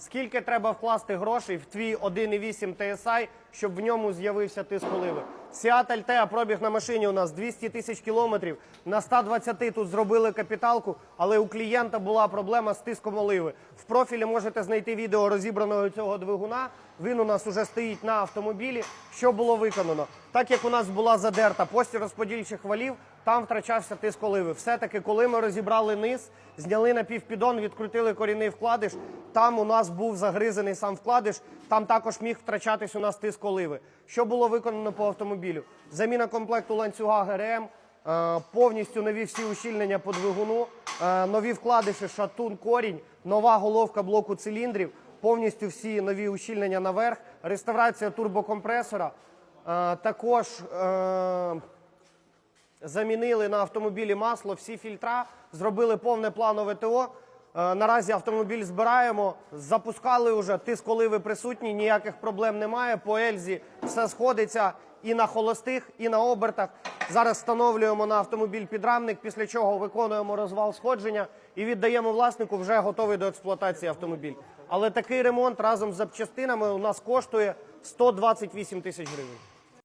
Скільки треба вкласти грошей в твій 1,8 TSI, щоб в ньому з'явився тиск оливи? Seat Altea, пробіг на машині у нас 200 тисяч кілометрів. На 120 тут зробили капіталку, але у клієнта була проблема з тиском оливи. В профілі можете знайти відео розібраного цього двигуна. Він у нас уже стоїть на автомобілі. Що було виконано? Так як у нас була задерта постіль розподільчих валів, там втрачався тиск оливи. Все-таки, коли ми розібрали низ, зняли напівпідон, відкрутили корінний вкладиш, там у нас був загризаний сам вкладиш, там також міг втрачатись у нас тиск оливи. Що було виконано по автомобілю? Заміна комплекту ланцюга ГРМ, е, повністю нові всі ущільнення по двигуну, е, нові вкладиші, шатун, корінь, нова головка блоку циліндрів, повністю всі нові ущільнення наверх, реставрація турбокомпресора. Е, Також замінили на автомобілі масло, всі фільтра, зробили повне планове ТО. Е, Наразі автомобіль збираємо, запускали вже, тиск оливи присутній, ніяких проблем немає. По Ельзі все сходиться і на холостих, і на обертах. Зараз встановлюємо на автомобіль підрамник, після чого виконуємо розвал сходження і віддаємо власнику вже готовий до експлуатації автомобіль. Але такий ремонт разом з запчастинами у нас коштує 128 тисяч гривень.